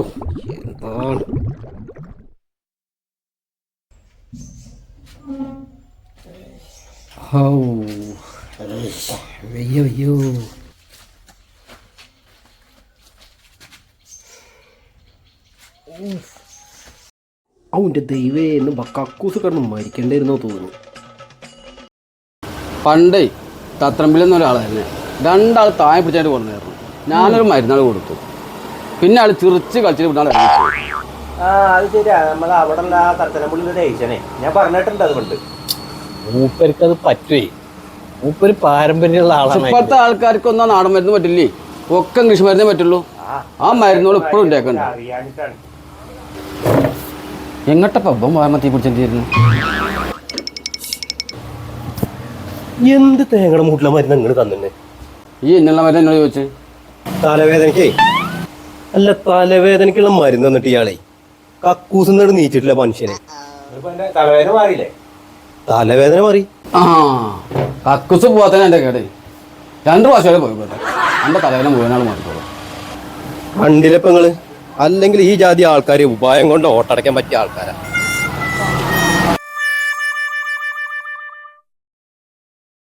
എന്താണ് ഹൗ വയ്യ വയ്യോ അവന്റെ ദൈവേ എന്ന് കക്കൂസ് കിടന്ന് മരിക്കണ്ടായിരുന്നോ തോന്നുന്നു. പണ്ടേ തത്രമ്പിലെന്ന തന്നെ രണ്ടാൾ താഴെ പിടിച്ചായിട്ട് കൊണ്ടുവന്നു ഞാനൊരു മരുന്നാൾ കൊടുത്തു. പിന്നെ ആൾ ചിറിച്ച് കളിച്ചിട്ട് പിന്നെ ആ അത് ശരിയാ. നമ്മൾ അവിടെ ഉള്ള ആ തർത്തനപ്പുള്ളിയുടെ ഏച്ചനെ ഞാൻ പറഞ്ഞിട്ടുണ്ട് അതുകൊണ്ട്. മൂപ്പർക്ക് അത് പറ്റുവേ. മൂപ്പര് പാരമ്പര്യമുള്ള ആളാണ് ഇപ്പോഴത്തെ ആൾക്കാർക്കൊന്നും ആ നാടൻ മരുന്ന് പറ്റില്ലേ? ഒക്കെ ഇംഗ്ലീഷ് മരുന്നേ പറ്റുള്ളൂ. ആ മരുന്നുകൾ ഇപ്പോഴും ഉണ്ടാക്കണ്ട അറിയാനിട്ടാണ് എങ്ങോട്ട പബ്ബം വാരണ തീ പിടിച്ചിരുന്നു എന്ത് തേങ്ങയുടെ മൂട്ടിലെ മരുന്ന് നിങ്ങൾ തന്നെ ഈ എന്നുള്ള മരുന്ന് എന്നോട് ചോദിച്ചു. തലവേദനക്കേ അല്ല തലവേദനക്കുള്ള മരുന്ന് തന്നിട്ട് ഇയാളെ. കക്കൂസ് നിന്നിട്ട് നീച്ചിട്ടില്ല മനുഷ്യനെ. തലവേദന മാറിയില്ലേ? തലവേദന മാറി. ആ കക്കൂസ് പോവാത്തന്നെ എന്റെ കേടേ. രണ്ട് പ്രാവശ്യം പോയി പോട്ടെ എന്റെ തലവേദന മുഴുവനാൾ മാറിക്കോളൂ. കണ്ടില്ലപ്പോ നിങ്ങൾ? അല്ലെങ്കിൽ ഈ ജാതി ആൾക്കാർ ഉപായം കൊണ്ട് ഓട്ടടയ്ക്കാൻ പറ്റിയ ആൾക്കാരാ.